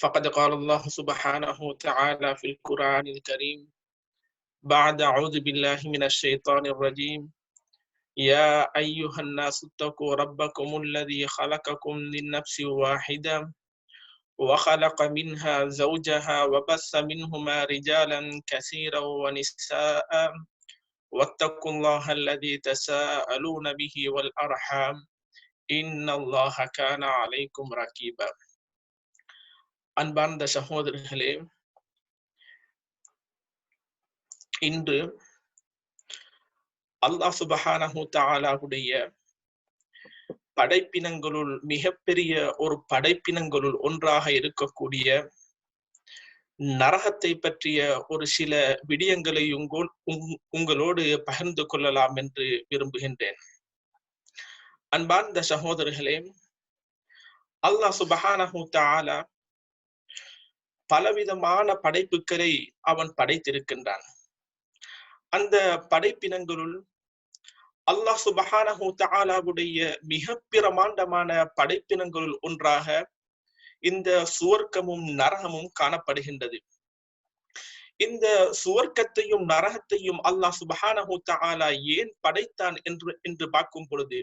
فقد قال الله سبحانه وتعالى في القرآن الكريم بعد أعوذ بالله من الشيطان الرجيم. يا أيها الناس اتقوا ربكم الذي خلقكم من نفس واحدة وخلق منها زوجها وبث منهما رجالا كثيرا ونساء. واتقوا الله الذي تساءلون به والأرحام. إن الله كان عليكم رقيبا அன்பார்ந்த சகோதரர்களே இன்று அல்லாஹ் சுபஹானஹு தாலாவுடைய படைப்பினங்களுள் மிகப்பெரிய ஒரு படைப்பினங்களுள் ஒன்றாக இருக்கக்கூடிய நரகத்தை பற்றிய ஒரு சில விடயங்களை உங்கோல் உங்களோடு பகிர்ந்து கொள்ளலாம் என்று விரும்புகின்றேன். அன்பார்ந்த சகோதரர்களே அல்லாஹ் சுபஹானஹு தாலா பலவிதமான படைப்புகளை அவன் படைத்திருக்கின்றான். அந்த படைப்பினங்களுள் அல்லாஹ் சுபஹானஹு தாலாவுடைய மிக பிரமாண்டமான படைப்பினங்களுள் ஒன்றாக இந்த சுவர்க்கமும் நரகமும் காணப்படுகின்றது. இந்த சுவர்க்கத்தையும் நரகத்தையும் அல்லாஹ் சுபஹானஹு தாலா ஏன் படைத்தான் என்று என்று பார்க்கும் பொழுது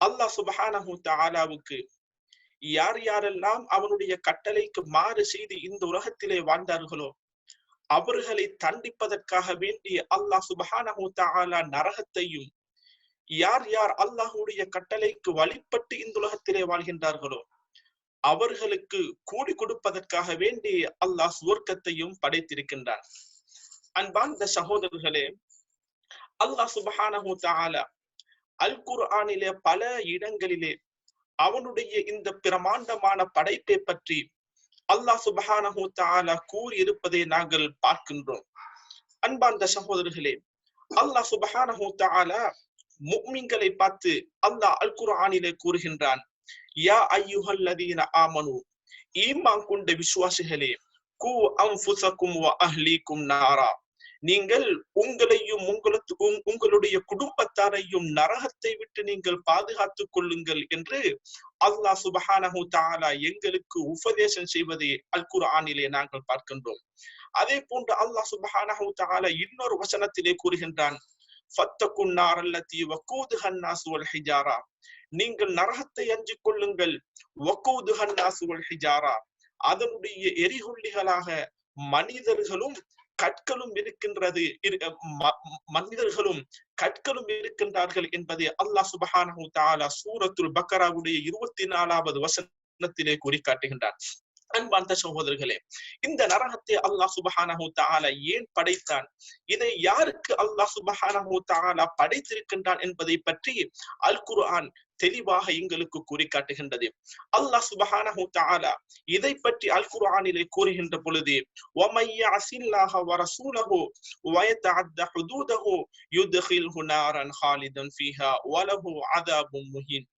அல்லாஹ் சுபஹானஹு தாலாவுக்கு யார் யாரெல்லாம் அவனுடைய கட்டளைக்கு மாறு செய்து இந்த உலகத்திலே வாழ்ந்தார்களோ அவர்களை தண்டிப்பதற்காக வேண்டி அல்லாஹ் சுபஹானஹு தாலா நரகத்தையும் யார் யார் அல்லாஹுடைய கட்டளைக்கு வழிபட்டு இந்த உலகத்திலே வாழ்கின்றார்களோ அவர்களுக்கு கூடி கொடுப்பதற்காக வேண்டி அல்லாஹ் சுவர்க்கத்தையும் படைத்திருக்கின்றான் அன்பார்ந்த சகோதரர்களே அல்லாஹ் சுபஹானஹு தாலா அல் குர்ஆனிலே பல இடங்களிலே அவனுடைய இந்த பிரமாண்டமான படைப்பை பற்றி அல்லாஹ் சுபஹானஹு தாலா கூறியிருப்பதை நாங்கள் பார்க்கின்றோம். அன்பார்ந்த சகோதரர்களே அல்லாஹ் சுபஹானஹு தாலா முக்மின்களை பார்த்து அல்லாஹ் அல் குர்ஆனிலே கூறுகின்றான் யா ஐயுஹல்லதீன ஆமனு ஈமான் கொண்ட விசுவாசிகளே கூ அன்ஃபுசக்கும் வ அஹ்லீக்கும் நாரா. நீங்கள் உங்களையும் உங்களுக்கு உங்களுடைய குடும்பத்தாரையும் நரகத்தை விட்டு நீங்கள் பாதுகாத்துக் கொள்ளுங்கள் என்று அல்லாஹ் சுபஹானஹு தாலா எங்களுக்கு உபதேசம் செய்வதை அல் குர்ஆனிலே நாங்கள் பார்க்கின்றோம். அதே போன்று அல்லாஹ் சுபஹானஹு தாலா இன்னொரு வசனத்திலே கூறுகின்றான் நீங்கள் நரகத்தை அஞ்சிக் கொள்ளுங்கள் அதனுடைய எரிகொல்லிகளாக மனிதர்களும் கற்களும் இருக்கின்றது. மனிதர்களும் கற்களும் இருக்கின்றார்கள் என்பதை அல்லாஹ் சுபஹானஹு தாலா சூரத்துல் பக்கராவுடைய இருபத்தி நாலாவது வசனத்திலே கூறி காட்டுகின்றார் அன்பார்ந்த சகோதரர்களே இந்த நரகத்தை அல்லாஹ் சுபஹானஹு தாலா ஏன் படைத்தான்? இதை யாருக்கு அல்லாஹ் சுபஹானஹு தாலா படைத்திருக்கின்றான் என்பதை பற்றி அல் குர்ஆன் தெளிவாக எங்களுக்கு கூறி காட்டுகின்றது அல்லாஹ் சுபஹானஹு தஆலா இதை பற்றி அல் குர்ஆனிலே கூறுகின்ற பொழுது வமைய அசில்லாஹ வரசூலஹு வயதஅத்த ஹுதூதஹு யுத்கில்ஹு நாரன் ஹாலிதன் ஃபீஹா வலஹு அதாபும் முஹீன்.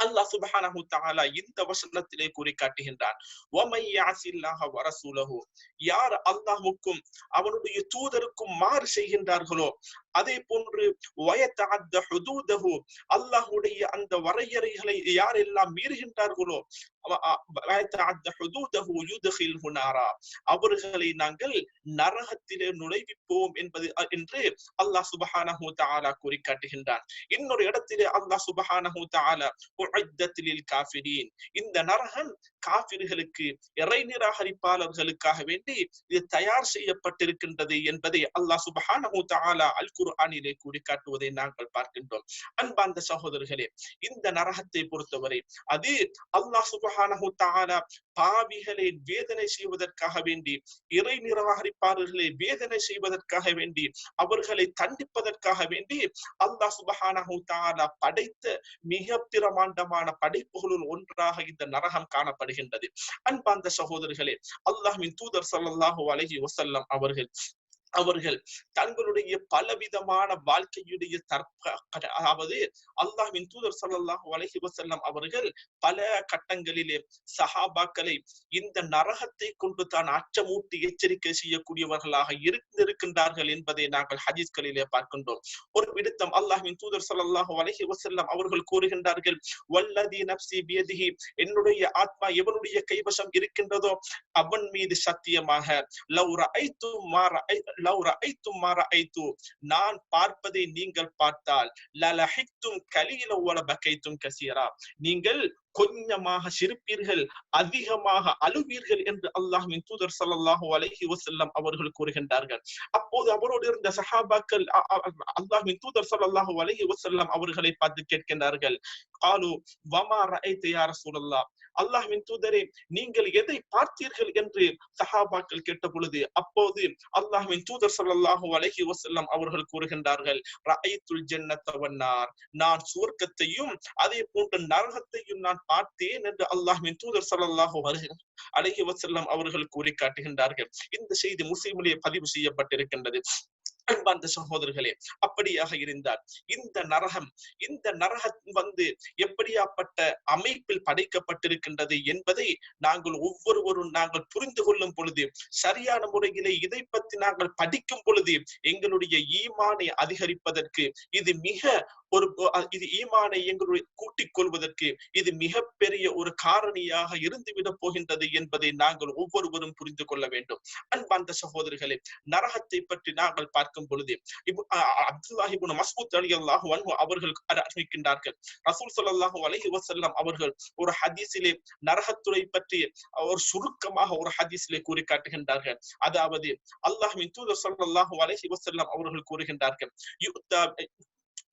அல்லாஹ் சுபஹானஹு தஆலா இந்த வசனத்திலே கூறி காட்டுகின்றான் வரசூலஹு யார் அல்லாஹ்வுக்கும் அவனுடைய தூதருக்கும் மாறு செய்கின்றார்களோ அதே போன்று வயத்தஅத்த அல்லாஹுடைய அந்த வரையறைகளை யாரெல்லாம் மீறுகின்றார்களோ அவர்களை நாங்கள் நரகத்திலே நுழைவிப்போம் என்பது என்று அல்லாஹ் சுபஹானஹு தஆலா கூறி காட்டுகின்றான். இன்னொரு இடத்திலே அல்லாஹ் சுபஹானஹு தஆலா காஃபிரீன். இந்த நரகம் காபிர்களுக்கு இறை நிராகரிப்பாளர்களுக்காக வேண்டி இது தயார் செய்யப்பட்டிருக்கின்றது என்பதை அல்லாஹ் சுபஹானஹு தஆலா அல் குர்ஆனிலே கூறி காட்டுவதை நாங்கள் பார்க்கின்றோம். அன்பார்ந்த சகோதரர்களே இந்த நரகத்தை பொறுத்தவரை அது அல்லாஹ் சுபஹானஹு தஆலா பாவிகளை வேதனை செய்வதற்காக வேண்டி இறை நிராகரிப்பாளர்களை வேதனை செய்வதற்காக வேண்டி அவர்களை தண்டிப்பதற்காக வேண்டி அல்லாஹ் சுபஹானஹு தஆலா படைத்த மிக பிரமாண்டமான படைப்புகளுள் ஒன்றாக இந்த நரகம் காணப்படுகின்றது. அன்பாந்த சகோதரர்களே அல்லாஹின் தூதர் சல்லாஹூ அலஹி வசல்லம் அவர்கள் அவர்கள் தங்களுடைய பலவிதமான வாழ்க்கையுடைய தற்ப அதாவது அல்லாஹின் தூதர் ஸல்லல்லாஹு அலைஹி வசல்லம் அவர்கள் பல கட்டங்களிலே சஹாபாக்களை இந்த நரகத்தை கொண்டு தான் அச்சமூட்டி எச்சரிக்கை செய்யக்கூடியவர்களாக இருந்திருக்கின்றார்கள் என்பதை நாங்கள் ஹஜீஸ்களிலே பார்க்கின்றோம். ஒரு விடுத்தம் அல்லாஹின் தூதர் ஸல்லல்லாஹு அலைஹி வசல்லம் அவர்கள் கூறுகின்றார்கள் வல்லதி நப்சி பியதிஹி என்னுடைய ஆத்மா எவனுடைய கைவசம் இருக்கின்றதோ அவன் மீது சத்தியமாக லவ் ஐத்து மாற லவ் ரஐத்தும் மா ரஐத்து நான் பார்ப்பதை நீங்கள் பார்த்தால் லலஹித்தும் கலியில வல பகைத்தும் கசீரா நீங்கள் கொஞ்சமாக சிரிப்பீர்கள் அதிகமாக அழுவீர்கள் என்று அல்லாஹின் தூதர் ஸல்லல்லாஹு அலஹி வசல்லம் அவர்கள் கூறுகின்றார்கள். அப்போது அவரோடு இருந்த சஹாபாக்கள் அல்லாஹின் தூதர் ஸல்லல்லாஹு அலஹி வசல்லம் அவர்களை பார்த்து கேட்கின்றார்கள். காலு வமா ரஐத யா சூழல்லா அல்லாஹின் தூதரே நீங்கள் எதை பார்த்தீர்கள்? என்று சஹாபாக்கள் கேட்ட பொழுது அப்போது அல்லாஹின் தூதர் ஸல்லல்லாஹு அலஹி வசல்லம் அவர்கள் கூறுகின்றார்கள் ரஐத்துல் ஜென்னத்தவன்னார் நான் சுவர்க்கத்தையும் அதே போன்று நரகத்தையும் நான் பார்த்தேன் என்று அல்லாஹ்வின் தூதர் ஸல்லல்லாஹு வருகிறார் அலைஹி வசல்லாம் அவர்கள் கூறி காட்டுகின்றார்கள் இந்த செய்தி முஸ்லீமிலே பதிவு செய்யப்பட்டிருக்கின்றது. அன்பார்ந்த சகோதரர்களே அப்படியாக இருந்தார். இந்த நரகம் இந்த நரகம் வந்து எப்படியாப்பட்ட அமைப்பில் படைக்கப்பட்டிருக்கின்றது என்பதை நாங்கள் ஒவ்வொருவரும் நாங்கள் புரிந்து கொள்ளும் பொழுது சரியான முறையிலே இதை பற்றி நாங்கள் படிக்கும் பொழுது எங்களுடைய ஈமானை அதிகரிப்பதற்கு இது மிக ஒரு இது ஈமானை எங்களுடைய கூட்டிக் கொள்வதற்கு இது மிகப்பெரிய ஒரு காரணியாக இருந்துவிடப் போகின்றது என்பதை நாங்கள் ஒவ்வொருவரும் புரிந்து கொள்ள வேண்டும். அன்பார்ந்த சகோதரர்களே நரகத்தை பற்றி நாங்கள் பார்க்க பார்க்கும் பொழுது இப்னு- அஹ் அஹ் அப்துல்லாஹி இப்னு மஸ்ஊத் ரலியல்லாஹு அன்ஹு அவர்கள் அறிவிக்கின்றார்கள். ரசூல் சல்லாஹூ அலஹி வசல்லாம் அவர்கள் ஒரு ஹதீஸிலே நரகத்துறை பற்றி ஒரு சுருக்கமாக ஒரு ஹதீஸிலே கூறி காட்டுகின்றார்கள் அதாவது அல்லாஹின் தூதர் சல்லாஹூ அலஹி வசல்லாம் அவர்கள் கூறுகின்றார்கள்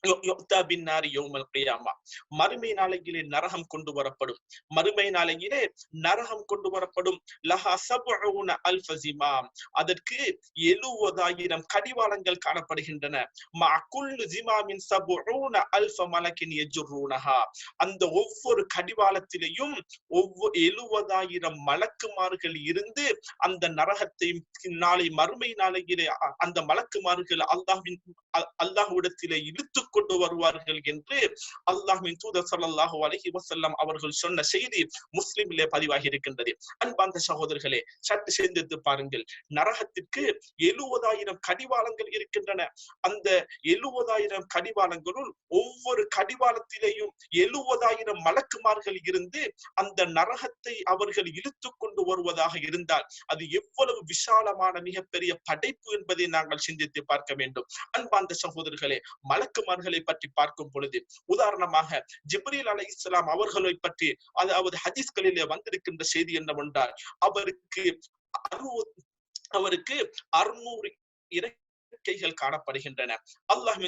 யுக்தா பின்னாரி யௌமல் கியாமா. மறுமை நாளையிலே நரகம் கொண்டு வரப்படும். மறுமை நாளையிலே நரகம் கொண்டு வரப்படும். லஹா சப்உன அல்ஃப ஜிமாம் அதற்கு எழுவதாயிரம் கடிவாளங்கள் காணப்படுகின்றன. மா குல்லு ஜிமாமின் சப்உன அல்ஃப மலக்கின் யஜுர்ரூனஹா. அந்த ஒவ்வொரு கடிவாளத்திலையும் ஒவ்வொரு எழுவதாயிரம் மலக்குமார்கள் இருந்து அந்த நரகத்தை நாளை மறுமை நாளையிலே அந்த மலக்குமார்கள் அல்லாஹின் அல்லாஹுடத்திலே இழுத்து கொண்டு வருவார்கள் என்று அல்லாஹின் தூதர் ஸல்லல்லாஹு அலஹி வசல்லாம் அவர்கள் சொன்ன செய்தி முஸ்லிமிலே பதிவாகி இருக்கின்றது. அன்பார்ந்த சகோதரர்களே சற்று சிந்தித்து பாருங்கள். நரகத்திற்கு எழுபதாயிரம் கடிவாளங்கள் இருக்கின்றன. அந்த எழுபதாயிரம் கடிவாளங்களுள் ஒவ்வொரு கடிவாளத்திலேயும் எழுபதாயிரம் மலக்குமார்கள் இருந்து அந்த நரகத்தை அவர்கள் இழுத்து கொண்டு வருவதாக இருந்தால் அது எவ்வளவு விசாலமான மிகப்பெரிய படைப்பு என்பதை நாங்கள் சிந்தித்து பார்க்க வேண்டும். அன்பார்ந்த சகோதரர்களே மலக்குமார் மலக்குமார்களை பற்றி பார்க்கும் பொழுது உதாரணமாக ஜிப்ரீல் அலை இஸ்லாம் அவர்களை பற்றி அதாவது ஹதீஸ்களிலே வந்திருக்கின்ற செய்தி என்னவென்றால் அவருக்கு அறுபது அவருக்கு அறுநூறு இறக்கைகள் காணப்படுகின்றன. அல்லாஹ்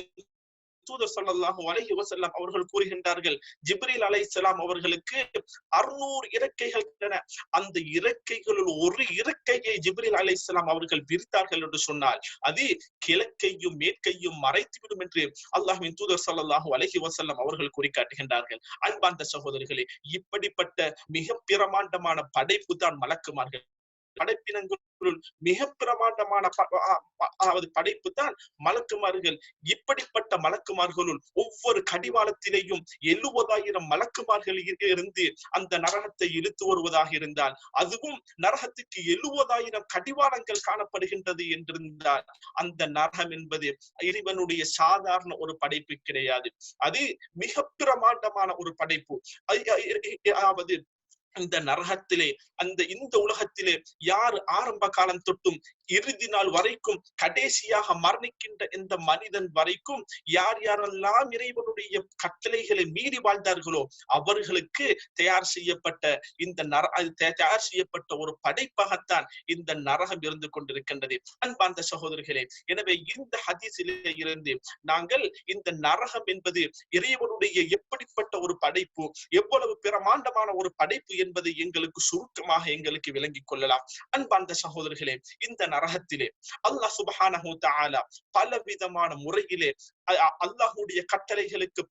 தூதர் சல்லாஹு அலஹி வசல்லாம் அவர்கள் கூறுகின்றார்கள் ஜிப்ரீல் இஸ்லாம் அவர்களுக்கு அறுநூறு இறக்கைகள் உள்ளன. அந்த இறக்கைகளுள் ஒரு இறக்கையை ஜிப்ரீல் இஸ்லாம் அவர்கள் விரித்தார்கள் என்று சொன்னால் அது கிழக்கையும் மேற்கையும் மறைத்துவிடும் என்று அல்லாஹ்வின் தூதர் ஸல்லல்லாஹு அலஹி வஸல்லம் அவர்கள் கூறி காட்டுகின்றார்கள் அன்பார்ந்த சகோதரர்களே இப்படிப்பட்ட மிக பிரமாண்டமான படைப்பு தான் மலக்குமார்கள். படைப்பினங்களுள் மிக பிரமாண்டமான அதாவது படைப்பு தான் மலக்குமார்கள். இப்படிப்பட்ட மலக்குமார்களுள் ஒவ்வொரு கடிவாளத்திலேயும் எழுபதாயிரம் மலக்குமார்கள் இருந்து அந்த நரகத்தை இழுத்து வருவதாக இருந்தால் அதுவும் நரகத்துக்கு எழுபதாயிரம் கடிவாளங்கள் காணப்படுகின்றது என்றிருந்தால் அந்த நரகம் என்பது இறைவனுடைய சாதாரண ஒரு படைப்பு கிடையாது. அது மிக பிரமாண்டமான ஒரு படைப்பு. அதாவது இந்த நரகத்திலே அந்த இந்த உலகத்திலே யார் ஆரம்ப காலம் தொட்டும் இறுதி நாள் வரைக்கும் கடைசியாக மரணிக்கின்ற இந்த மனிதன் வரைக்கும் யார் யாரெல்லாம் இறைவனுடைய கட்டளைகளை மீறி வாழ்ந்தார்களோ அவர்களுக்கு தயார் செய்யப்பட்ட இந்த நர தயார் செய்யப்பட்ட ஒரு படைப்பாகத்தான் இந்த நரகம் இருந்து கொண்டிருக்கின்றது. அன்பார்ந்த சகோதரர்களே எனவே இந்த ஹதீஸிலே இருந்து நாங்கள் இந்த நரகம் என்பது இறைவனுடைய எப்படிப்பட்ட ஒரு படைப்பு எவ்வளவு பிரமாண்டமான ஒரு படைப்பு என்பதை எங்களுக்கு சுருக்கமாக எங்களுக்கு விளங்கிக் கொள்ளலாம். அன்பார்ந்த சகோதரர்களே இந்த நரகத்திலே. அல்லாஹ் சுபஹானஹு தஆலா பலவிதமான முறையிலே அல்லாஹுடைய கட்டளைகளுக்கு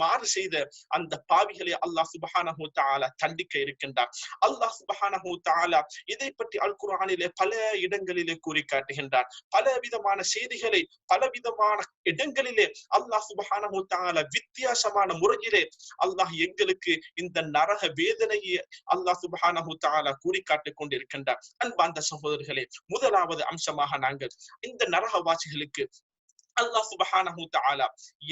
மாறு செய்த அந்த பாவிகளை அல்லாஹ் சுபஹானஹு தாலா தண்டிக்க இருக்கின்றார் அல்லாஹ் சுபஹானஹு தாலா இதை பற்றி அல் குரானிலே பல இடங்களிலே கூறி காட்டுகின்றார் பல விதமான செய்திகளை பல விதமான இடங்களிலே அல்லாஹ் சுபஹானஹு தாலா வித்தியாசமான முறையிலே அல்லாஹ் எங்களுக்கு இந்த நரக வேதனையை அல்லாஹ் சுபஹானஹு தாலா கூறி காட்டிக் கொண்டிருக்கின்றார் அன்பார்ந்த சகோதரர்களே முதலாவது அம்சமாக நாங்கள் இந்த நரகவாசிகளுக்கு அல்லாஹ் சுபஹானஹு தஆலா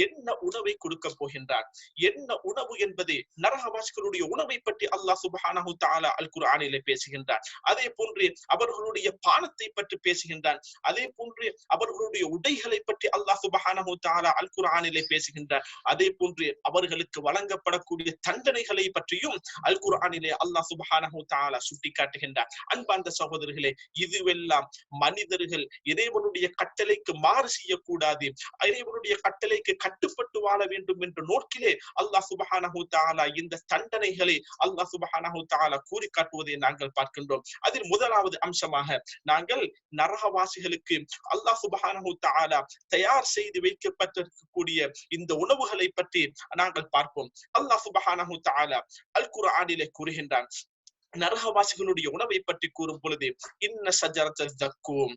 என்ன உணவை கொடுக்க போகின்றார் என்ன உணவு என்பது நரகவாசிகளுடைய உணவை பற்றி அல்லாஹ் சுபஹானஹு தஆலா அல் குர்ஆனிலே பேசுகின்றார் அதே போன்று அவர்களுடைய பானத்தை பற்றி பேசுகின்றார் அதே போன்று அவர்களுடைய உடைகளை பற்றி அல்லாஹ் சுபஹானஹு தஆலா அல் குர்ஆனிலே பேசுகின்றார் அதே போன்று அவர்களுக்கு வழங்கப்படக்கூடிய தண்டனைகளை பற்றியும் அல் குர்ஆனிலே அல்லாஹ் சுபஹானஹு தஆலா சுட்டிக்காட்டுகின்றார் அன்பார்ந்த சகோதரர்களே இதுவெல்லாம் மனிதர்கள் இறைவனுடைய கட்டளைக்கு மாறு செய்யக்கூடாது. முடியாது இறைவனுடைய கட்டளைக்கு கட்டுப்பட்டு வாழ வேண்டும் என்ற நோக்கிலே அல்லாஹ் சுபஹானஹு தாலா இந்த தண்டனைகளை அல்லாஹ் சுபஹானஹு தாலா கூறி காட்டுவதை நாங்கள் பார்க்கின்றோம். அதில் முதலாவது அம்சமாக நாங்கள் நரகவாசிகளுக்கு அல்லாஹ் சுபஹானஹு தாலா தயார் செய்து வைக்கப்பட்டிருக்கக்கூடிய இந்த உணவுகளை பற்றி நாங்கள் பார்ப்போம். அல்லாஹ் சுபஹானஹு தாலா அல் குர்ஆனிலே கூறுகின்றான். நரகவாசிகளுடைய உணவை பற்றி கூறும் பொழுது இன்ன சஜரத்த தக்கூம்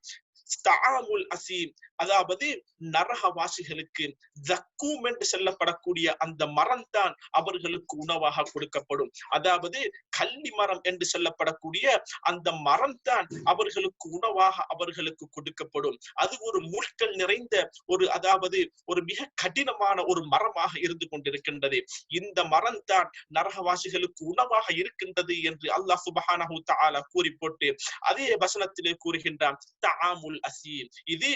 தஆமுல் அசீம் அதாவது நரகவாசிகளுக்கு ஜக்கூம் என்று சொல்லப்படக்கூடிய அந்த மரம் தான் அவர்களுக்கு உணவாக கொடுக்கப்படும். அதாவது கள்ளி மரம் என்று சொல்லப்படக்கூடிய அந்த மரம் தான் அவர்களுக்கு உணவாக அவர்களுக்கு கொடுக்கப்படும். அது ஒரு முட்கள் நிறைந்த ஒரு அதாவது ஒரு மிக கடினமான ஒரு மரமாக இருந்து கொண்டிருக்கின்றது. இந்த மரம் தான் நரகவாசிகளுக்கு உணவாக இருக்கின்றது என்று அல்லாஹ் சுபஹானஹு தஆலா கூறி போட்டு அதே வசனத்திலே கூறுகின்றான் தஆமுல் அசீம். இது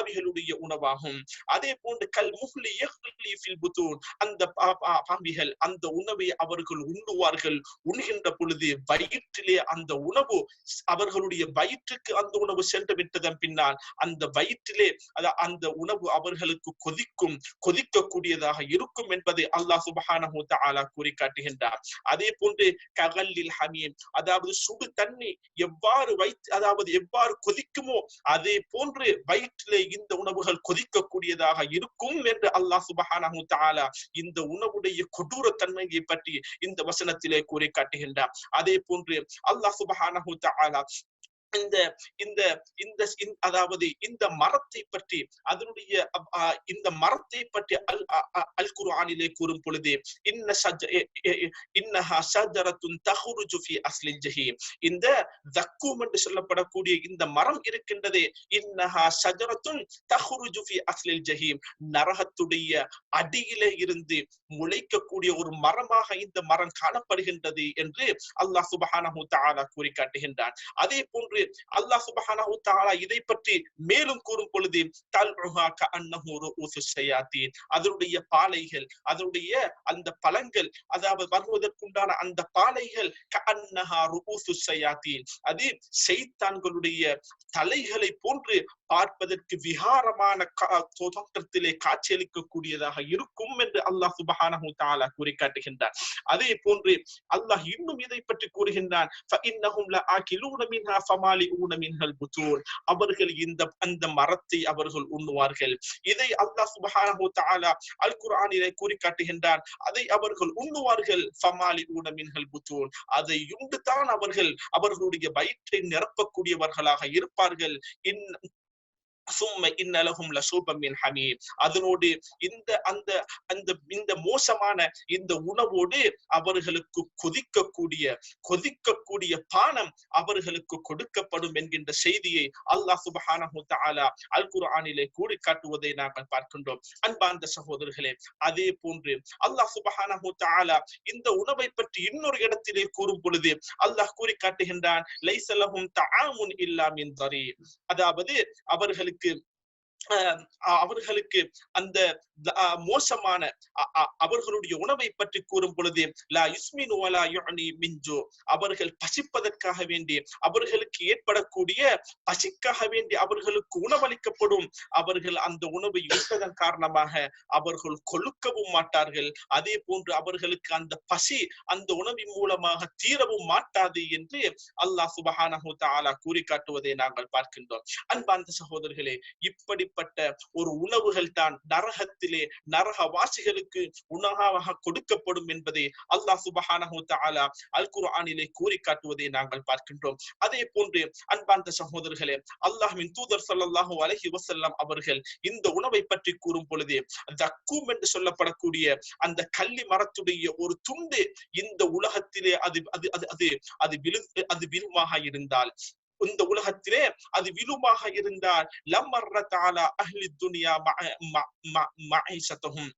பாவிகளுடைய உணவாகும். அதே போன்று கல் முஹ்லி அந்த பாவிகள் அந்த உணவை அவர்கள் உண்ணுவார்கள். உண்கின்ற பொழுது வயிற்றிலே அந்த உணவு அவர்களுடைய வயிற்றுக்கு அந்த உணவு சென்று விட்டதன் பின்னால் அந்த வயிற்றிலே அந்த உணவு அவர்களுக்கு கொதிக்கும் கொதிக்கக்கூடியதாக இருக்கும் என்பதை அல்லாஹ் சுபஹானஹு தஆலா கூறி காட்டுகின்றார் அதே போன்று ககல்லில் ஹமீம் அதாவது சுடு தண்ணி எவ்வாறு வயிற்று அதாவது எவ்வாறு கொதிக்குமோ அதே போன்று வயிற்றிலே இந்த உணவுகள் கொதிக்கக்கூடியதாக இருக்கும் என்று அல்லாஹ் சுபஹானஹு தாலா இந்த உணவுடைய கொடூர தன்மையை பற்றி இந்த வசனத்திலே கூறி காட்டுகின்றார் அதே போன்று அல்லாஹ் சுபஹானஹு தாலா இந்த இந்த இந்த அதாவது இந்த மரத்தை பற்றி அதனுடைய இந்த மரத்தை பற்றி அல் அல் குர்ஆனிலே கூறும் பொழுது இன்ன இன்னஹா ஷஜரத்துன் தஹுருஜு ஃபி அஸ்லில் ஜஹீம். இந்த தக்கூம் என்று சொல்லப்படக்கூடிய இந்த மரம் இருக்கின்றதே இன்னஹா ஷஜரத்துன் தஹுருஜு ஃபி அஸ்லில் ஜஹீம். நரகத்துடைய அடியிலே இருந்து முளைக்கக்கூடிய ஒரு மரமாக இந்த மரம் காணப்படுகின்றது என்று அல்லாஹ் சுபஹானஹு தஆலா கூறி காட்டுகின்றான் அதே போன்று அல்லாஹ் சுபஹானஹு தஆலா இதை பற்றி மேலும் கூறும் பொழுது தல்உஹா கஅன்னஹு ரூஉசு ஷயாத்தீன். அதனுடைய பாலைகள் அதனுடைய அந்த பழங்கள் அதாவது வருவதற்குண்டான அந்த பாலைகள் கஅன்னஹா ரூஉசு ஷயாத்தீன். அது ஷைத்தான்களுடைய தலைகளை போன்று பார்ப்பதற்கு விகாரமான தோற்றத்திலே காட்சியளிக்கக்கூடியதாக இருக்கும் என்று அல்லாஹ் சுபஹானஹு தஆலா கூறி காட்டுகின்றார் அதே போன்று அல்லாஹ் இன்னும் இதை பற்றி கூறுகின்றான். அமாலி ஊனமின்கள் புத்தூர் அவர்கள் இந்த அந்த மரத்தை அவர்கள் உண்ணுவார்கள். இதை அல்லாஹ் சுபஹானஹு தஆலா அல் குர்ஆனிலே கூறி காட்டுகின்றார் அதை அவர்கள் உண்ணுவார்கள். ஃபமாலி ஊனமின்கள் புத்தூர் அதை உண்டுதான் அவர்கள். அவர்களுடைய வயிற்றை நிரப்பக்கூடியவர்களாக இருப்பார்கள். இன் சும்ம இன்னலகும் லசூபம் மின் ஹமீம் அதனோடு இந்த அந்த அந்த இந்த மோசமான இந்த உணவோடு அவர்களுக்கு கொதிக்கக்கூடிய கொதிக்கக்கூடிய பானம் அவர்களுக்கு கொடுக்கப்படும் என்கின்ற செய்தியை அல்லாஹ் சுபஹானஹு தஆலா அல் குர்ஆனிலே கூறி காட்டுவதை நாங்கள் பார்க்கின்றோம். அன்பார்ந்த சகோதரர்களே அதே போன்று அல்லாஹ் சுபஹானஹு தஆலா இந்த உணவை பற்றி இன்னொரு இடத்திலே கூறும் பொழுது அல்லாஹ் கூறி காட்டுகின்றான் லைசலஹும் தஆமுன் இல்லா மின் தரீ அதாவது அவர்களுக்கு could அவர்களுக்கு அந்த மோசமான அவர்களுடைய உணவை பற்றி கூறும் பொழுது லா யுஸ்மினு அவர்கள் பசிப்பதற்காக வேண்டி அவர்களுக்கு ஏற்படக்கூடிய பசிக்காக வேண்டி அவர்களுக்கு உணவளிக்கப்படும் அவர்கள் அந்த உணவை உண்பதன் காரணமாக அவர்கள் கொழுக்கவும் மாட்டார்கள். அதே போன்று அவர்களுக்கு அந்த பசி அந்த உணவின் மூலமாக தீரவும் மாட்டாது என்று அல்லாஹ் சுபஹானஹு தஆலா கூறி காட்டுவதை நாங்கள் பார்க்கின்றோம். அன்பார்ந்த சகோதரர்களே இப்படி இப்படிப்பட்ட ஒரு உணவுகள் தான் நரகத்திலே நரகவாசிகளுக்கு உணவாக கொடுக்கப்படும் என்பதை அல்லாஹ் சுபஹானஹு தஆலா அல் குர்ஆனிலே கூறி காட்டுவதை நாங்கள் பார்க்கின்றோம். அதே போன்று அன்பார்ந்த சகோதரர்களே அல்லாஹ்வின் தூதர் ஸல்லல்லாஹு அலஹி வசல்லாம் அவர்கள் இந்த உணவை பற்றி கூறும் பொழுது தக்கூம் என்று சொல்லப்படக்கூடிய அந்த கள்ளி மரத்துடைய ஒரு துண்டு இந்த உலகத்திலே அது அது அது அது அது விழு அது விழுமாக இருந்தால் இந்த உலகத்திலே அது விழுமாக இருந்தால் லம்மர்ர தாலா அஹ்லி துனியா மஐஷத்தஹும்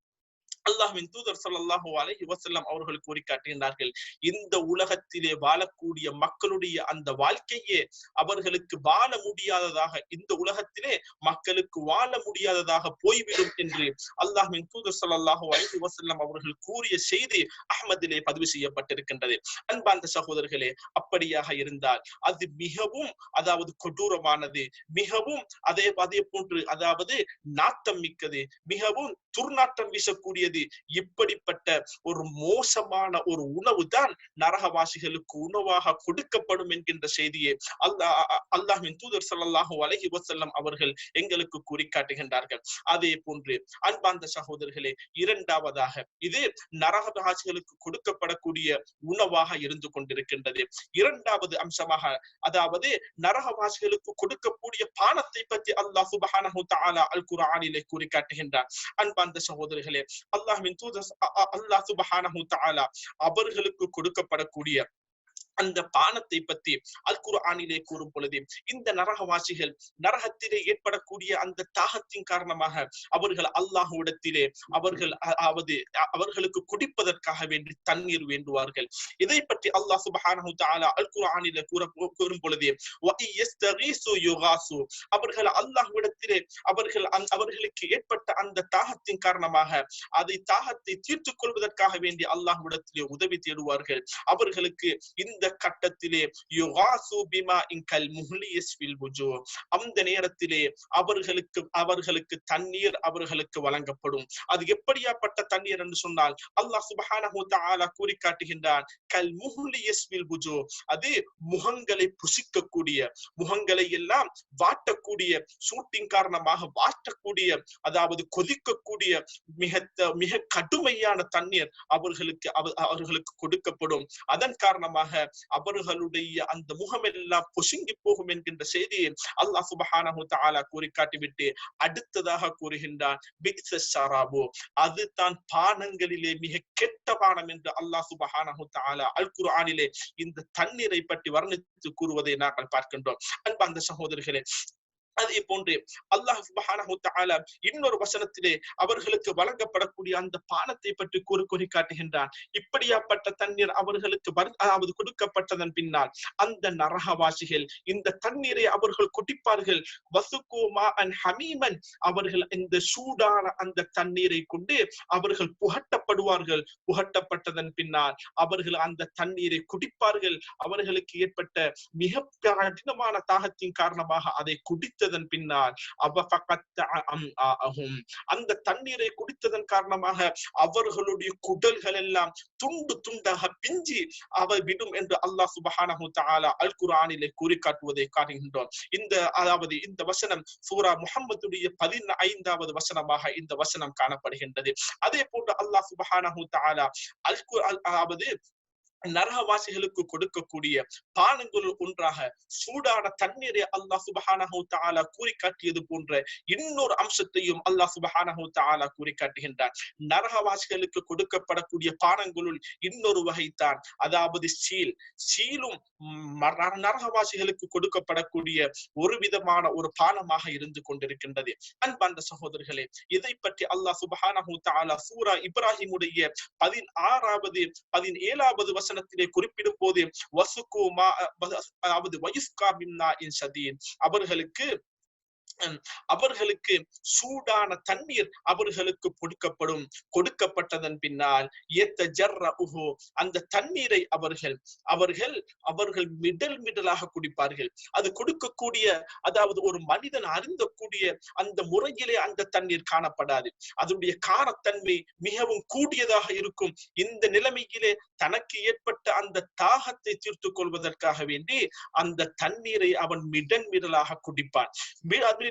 அல்லாஹ்வின் தூதர் ஸல்லல்லாஹு அலைஹி வசல்லாம் அவர்கள் கூறி காட்டுகின்றார்கள் இந்த உலகத்திலே வாழக்கூடிய மக்களுடைய அந்த வாழ்க்கையே அவர்களுக்கு வாழ முடியாததாக இந்த உலகத்திலே மக்களுக்கு வாழ முடியாததாக போய்விடும் என்று அல்லாஹ்வின் தூதர் ஸல்லல்லாஹு அலைஹி வசல்லாம் அவர்கள் கூறிய செய்தி அஹ்மதிலே பதிவு செய்யப்பட்டிருக்கின்றது. அன்பார்ந்த சகோதரர்களே அப்படியாக இருந்தால் அது மிகவும் அதாவது கொடூரமானது மிகவும் அதே அதே போன்று அதாவது நாட்டம் மிக்கது மிகவும் துர்நாற்றம் வீசக்கூடியது இப்படிப்பட்ட ஒரு மோசமான ஒரு உணவு தான் நரகவாசிகளுக்கு உணவாக கொடுக்கப்படும் என்கின்ற செய்தியை அல்லாஹ் அல்லாஹின் தூதர் ஸல்லல்லாஹு அலஹி வசல்லம் அவர்கள் எங்களுக்கு கூறி காட்டுகின்றார்கள் அதே போன்று அன்பார்ந்த சகோதரர்களே இரண்டாவதாக இது நரகவாசிகளுக்கு கொடுக்கப்படக்கூடிய உணவாக இருந்து கொண்டிருக்கின்றது. இரண்டாவது அம்சமாக அதாவது நரகவாசிகளுக்கு கொடுக்கக்கூடிய பானத்தை பற்றி அல்லாஹ் சுபஹானஹு தஆலா அல் குரானிலே கூறி காட்டுகின்றார் அன்பார்ந்த சகோதரர்களே அல்லாஹ் அல்லாஹ் சுபஹானஹு தாலா அவர்களுக்கு கொடுக்கப்படக்கூடிய அந்த பானத்தை பற்றி அல் குர்ஆனிலே கூறும் பொழுது இந்த நரகவாசிகள் நரகத்திலே ஏற்படக்கூடிய அந்த தாகத்தின் காரணமாக அவர்கள் அல்லாஹுவிடத்திலே அவர்கள் அதாவது அவர்களுக்கு குடிப்பதற்காக வேண்டி தண்ணீர் வேண்டுவார்கள். இதை பற்றி அல்லாஹ் சுபஹானஹு தஆலா அல் குர்ஆனிலே கூற கூறும் பொழுது அவர்கள் அல்லாஹ்விடத்திலே அவர்கள் அவர்களுக்கு ஏற்பட்ட அந்த தாகத்தின் காரணமாக அதை தாகத்தை தீர்த்துக் கொள்வதற்காக வேண்டி அல்லாஹ்விடத்திலே உதவி தேடுவார்கள். அவர்களுக்கு இந்த கட்டத்திலே அந்த நேரத்திலே அவர்களுக்கு அவர்களுக்கு தண்ணீர் அவர்களுக்கு வழங்கப்படும். அது எப்படியாப்பட்ட தண்ணீர் என்று சொன்னால் அல்லாஹ் சுபஹானஹு கூறி காட்டுகின்றான் கல் அது முகங்களை புசிக்கக்கூடிய முகங்களை எல்லாம் வாட்டக்கூடிய சூட்டின் காரணமாக வாட்டக்கூடிய அதாவது கொதிக்கக்கூடிய மிக மிக கடுமையான தண்ணீர் அவர்களுக்கு அவர்களுக்கு கொடுக்கப்படும். அதன் காரணமாக அவர்களுடைய அந்த முகமெல்லாம் பொசுங்கி போகும் என்கின்ற செய்தியை அல்லாஹ் சுபஹானஹு தஆலா கூறி காட்டிவிட்டு அடுத்ததாக கூறுகின்றான் ஷராபு. அது தான் பானங்களிலே மிக கெட்ட பானம் என்று அல்லாஹ் சுபஹானஹு தஆலா அல் குர்ஆனிலே இந்த தண்ணீரை பற்றி வர்ணித்து கூறுவதை நாங்கள் பார்க்கின்றோம். அன்பு அந்த சகோதரர்களே அதே போன்று அல்லாஹ் சுபஹானஹு இன்னொரு வசனத்திலே அவர்களுக்கு வழங்கப்படக்கூடிய அந்த பானத்தை பற்றி கூறு கூறி காட்டுகின்றான். இப்படியாப்பட்ட தண்ணீர் அவர்களுக்கு அதாவது கொடுக்கப்பட்டதன் பின்னால் அந்த நரகவாசிகள் இந்த தண்ணீரை அவர்கள் குடிப்பார்கள். வசுக்குமா அன் ஹமீமன் அவர்கள் இந்த சூடான அந்த தண்ணீரை கொண்டு அவர்கள் புகட்டப்படுவார்கள். புகட்டப்பட்டதன் பின்னால் அவர்கள் அந்த தண்ணீரை குடிப்பார்கள். அவர்களுக்கு ஏற்பட்ட மிக கடினமான தாகத்தின் காரணமாக அதை குடித்த குடித்ததன் பின்னால் அந்த தண்ணீரை குடித்ததன் காரணமாக அவர்களுடைய குடல்கள் எல்லாம் துண்டு துண்டாக பிஞ்சி அவ விடும் என்று அல்லாஹ் சுபஹானஹு தாலா அல் குரானிலே கூறி காட்டுவதை காட்டுகின்றோம் இந்த அதாவது இந்த வசனம் சூரா முஹம்மதுடைய பதினைந்தாவது வசனமாக இந்த வசனம் காணப்படுகின்றது. அதே போன்று அல்லாஹ் சுபஹானஹு தாலா அல் குர் அதாவது நரகவாசிகளுக்கு கொடுக்கக்கூடிய பானங்கள் ஒன்றாக சூடான தண்ணீரை அல்லாஹ் சுபஹானஹு தாலா கூறி காட்டியது போன்ற இன்னொரு அம்சத்தையும் அல்லாஹ் சுபஹானஹு தாலா கூறி காட்டுகின்றார் நரகவாசிகளுக்கு கொடுக்கப்படக்கூடிய பானங்களுள் இன்னொரு வகைத்தான் அதாவது சீல். சீலும் நரகவாசிகளுக்கு கொடுக்கப்படக்கூடிய ஒரு விதமான ஒரு பானமாக இருந்து கொண்டிருக்கின்றது. அன்பார்ந்த சகோதரர்களே இதை பற்றி அல்லாஹ் சுபஹானஹு தாலா சூரா இப்ராஹிமுடைய பதினாறாவது பதினேழாவது வசனம் வசனத்திலே குறிப்பிடும் போது வசுகுமா அதாவது வயுஸ்கா மின்னா இன் சதீன் அவர்களுக்கு அவர்களுக்கு சூடான தண்ணீர் அவர்களுக்கு கொடுக்கப்படும். கொடுக்கப்பட்டதன் பின்னால் ஏத்த ஜர்ர உஹோ அந்த தண்ணீரை அவர்கள் அவர்கள் அவர்கள் மிடல் மிடலாக குடிப்பார்கள். அது கொடுக்கக்கூடிய அதாவது ஒரு மனிதன் அருந்தக்கூடிய அந்த முறையிலே அந்த தண்ணீர் காணப்படாது. அதனுடைய காரத்தன்மை மிகவும் கூடியதாக இருக்கும். இந்த நிலைமையிலே தனக்கு ஏற்பட்ட அந்த தாகத்தை தீர்த்து கொள்வதற்காக வேண்டி அந்த தண்ணீரை அவன் மிடன் மிடலாக குடிப்பான்.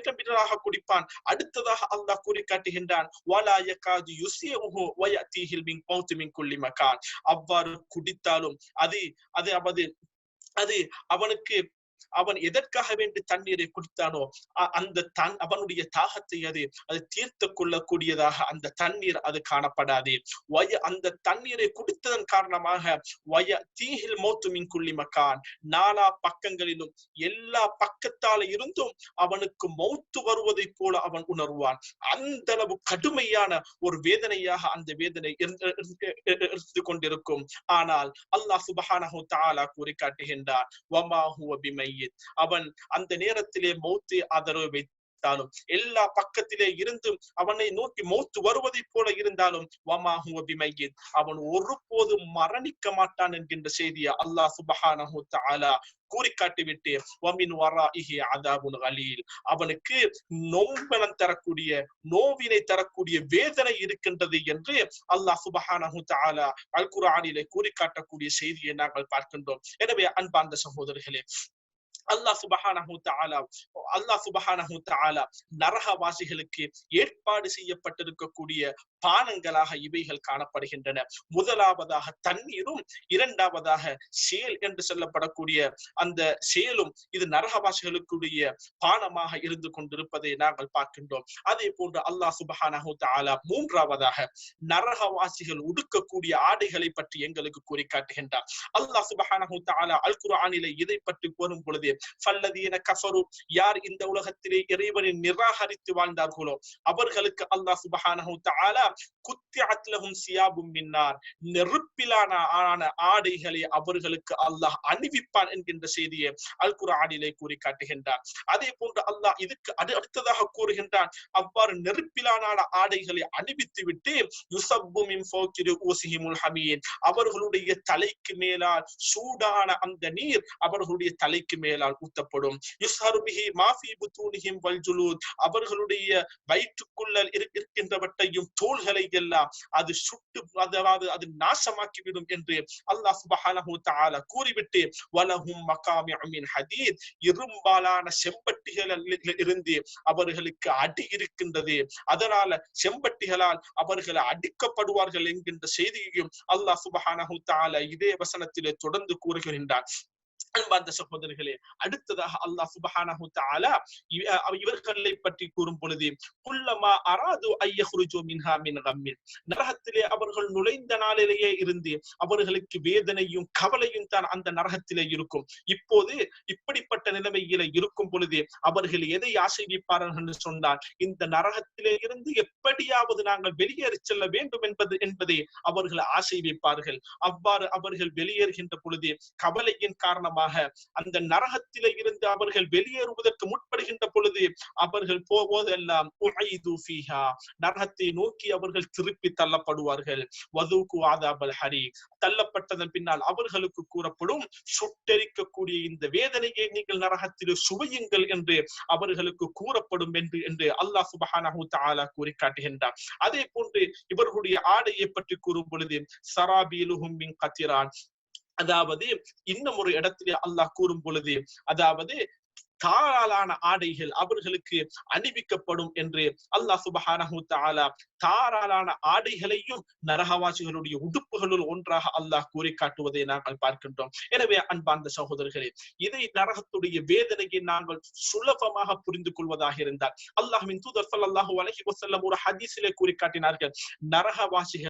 மிதமிதராக குடிப்பான். அடுத்ததாக அல்லாஹ் கூறி காட்டுகின்றான் அவ்வாறு குடித்தாலும் அது அது அது அது அவனுக்கு அவன் எதற்காக வேண்டி தண்ணீரை குடித்தானோ அந்த தன் அவனுடைய தாகத்தை அது அது தீர்த்து கொள்ளக்கூடியதாக அந்த தண்ணீர் அது காணப்படாது. வய அந்த தண்ணீரை குடித்ததன் காரணமாக வய தீஹில் மோத்து மின்குள்ளி மக்கான். நாலா பக்கங்களிலும் எல்லா பக்கத்தால இருந்தும் அவனுக்கு மௌத்து வருவதை போல அவன் உணர்வான். அந்த அளவு கடுமையான ஒரு வேதனையாக அந்த வேதனை இருந்து- இருந்து- கொண்டிருக்கும். ஆனால் அல்லாஹ் சுபஹானஹு தாலா கூறி காட்டுகின்றான் வமா ஹுவ அவன் அந்த நேரத்திலே மௌத்து ஆதரவு வைத்தாலும் எல்லா பக்கத்திலே இருந்தும் அவனை நோக்கி மௌத்து வருவதைப் போல இருந்தாலும் வமா ஹுவ அவன் ஒருபோதும் மரணிக்க மாட்டான் என்கின்ற செய்தியை அல்லாஹ் சுபஹானஹு தாலா கூறி காட்டிவிட்டு வமின் வராஇஹி அதாபுன் அலீல். அவனுக்கு நோம்பலம் தரக்கூடிய நோவினை தரக்கூடிய வேதனை இருக்கின்றது என்று அல்லாஹ் சுபஹானஹு தாலா அல் குர்ஆனிலே கூறி காட்டக்கூடிய செய்தியை நாங்கள் பார்க்கின்றோம். எனவே அன்பார்ந்த சகோதரர்களே அல்லாஹ் சுபஹானஹு தஆலா அல்லாஹ் சுபஹானஹு தஆலா நரகவாசிகளுக்கு ஏற்பாடு செய்யப்பட்டிருக்கக்கூடிய பானங்களாக இவைகள் காணப்படுகின்றன. முதலாவதாக தண்ணீரும் இரண்டாவதாக சேல் என்று சொல்லப்படக்கூடிய அந்த சேலும் இது நரகவாசிகளுக்குரிய பானமாக இருந்து கொண்டிருப்பதை நாங்கள் பார்க்கின்றோம். அதே போன்று அல்லாஹ் சுபஹானஹு தஆலா மூன்றாவதாக நரகவாசிகள் உடுக்கக்கூடிய ஆடைகளை பற்றி எங்களுக்கு கூறி காட்டுகின்றார். அல்லாஹ் சுபஹானஹு தஆலா அல் குர்ஆனிலே இதை பற்றி கூறும் பொழுது ஃபல்லதீன கஃபரு யார் இந்த உலகத்திலே இறைவனை நிராகரித்து வாழ்ந்தார்களோ அவர்களுக்கு அல்லாஹ் சுபஹானஹு தஆலா குத்திஅத் லஹும் சியாபும் மின்னார். நெருப்பிலான ஆன ஆடைகளை அவர்களுக்கு அல்லாஹ் அணிவிப்பான் என்கின்ற செய்தியை அல் குர்ஆனிலே கூறி காட்டுகின்றார் அதே போன்று அல்லாஹ் இதுக்கு அடு- அடுத்ததாக கூறுகின்றான். அவ்வாறு நெருப்பிலான ஆடைகளை அணிவித்து விட்டு யுசப்பு ஊசிஹிமுல் ஹமீன். அவர்களுடைய தலைக்கு மேலால் சூடான அந்த நீர் அவர்களுடைய தலைக்கு மேலால் ஊத்தப்படும். யுஸ்ஹரு மாஃபி புத்தூனிஹிம் வல்ஜுலூத் அவர்களுடைய வயிற்றுக்குள்ளல் இருக்கின்றவற்றையும் தோல் தோள்களை எல்லாம் அது சுட்டு அதாவது அது நாசமாக்கிவிடும் என்று அல்லாஹ் சுபஹானஹு தஆலா கூறிவிட்டு வலஹும் மகாமிஉ மின் ஹதீத். இரும்பாலான செம்பட்டிகளில் இருந்து அவர்களுக்கு அடி இருக்கின்றது. அதனால செம்பட்டிகளால் அவர்கள் அடிக்கப்படுவார்கள் என்கின்ற செய்தியையும் அல்லாஹ் சுபஹானஹு தஆலா இதே வசனத்திலே தொடர்ந்து கூறுகின்றார் அன்பார்ந்த சகோதரர்களே அடுத்ததாக அல்லாஹ் சுபஹானஹு தஆலா இவர்களை பற்றி கூறும் பொழுது குல்லமா அராது ஐயஹ்ருஜு மின்ஹா மின் கம்மின். நரகத்திலே அவர்கள் நுழைந்த நாளிலேயே இருந்து அவர்களுக்கு வேதனையும் கவலையும் தான் அந்த நரகத்திலே இருக்கும். இப்போது இப்படிப்பட்ட நிலைமையில இருக்கும் பொழுது அவர்கள் எதை ஆசைவிப்பார்கள் என்று சொன்னால் இந்த நரகத்திலே இருந்து எப்படியாவது நாங்கள் வெளியேறி செல்ல வேண்டும் என்பது என்பதை அவர்கள் ஆசை அவ்வாறு அவர்கள் வெளியேறுகின்ற பொழுது கவலையின் காரணமாக காரணமாக அந்த நரகத்திலே இருந்து அவர்கள் வெளியேறுவதற்கு முற்படுகின்ற பொழுது அவர்கள் போவதெல்லாம் நரகத்தை நோக்கி அவர்கள் திருப்பி தள்ளப்படுவார்கள். வதூக்கு ஆதாபல் ஹரி. தள்ளப்பட்டதன் பின்னால் அவர்களுக்கு கூறப்படும் சுட்டெரிக்கக்கூடிய இந்த வேதனையை நீங்கள் நரகத்தில் சுவையுங்கள் என்று அவர்களுக்கு கூறப்படும் என்று என்று அல்லாஹ் சுபஹானஹு தஆலா கூறி காட்டுகின்றார் அதே போன்று இவர்களுடைய ஆடையை பற்றி கூறும் பொழுது சராபீலுஹும் கத்திரான் அதாவது இன்னும் ஒரு இடத்திலே அல்லாஹ் கூறும் பொழுது அதாவது தாராளான ஆடைகள் அவர்களுக்கு அணிவிக்கப்படும் என்று அல்லாஹ் சுபஹானஹு தாலா தாராளான ஆடைகளையும் நரகவாசிகளுடைய உடுப்புகளுள் ஒன்றாக அல்லாஹ் கூறி காட்டுவதை நாங்கள் பார்க்கின்றோம். எனவே அன்பார்ந்த சகோதரர்களே இதை நரகத்துடைய வேதனையை நாங்கள் சுலபமாக புரிந்து கொள்வதாக இருந்தால் அல்லாஹின் தூதர் ஸல்லல்லாஹு அலஹி வசல்லம் ஒரு ஹதீஸிலே கூறி காட்டினார்கள் நரகவாசிகள்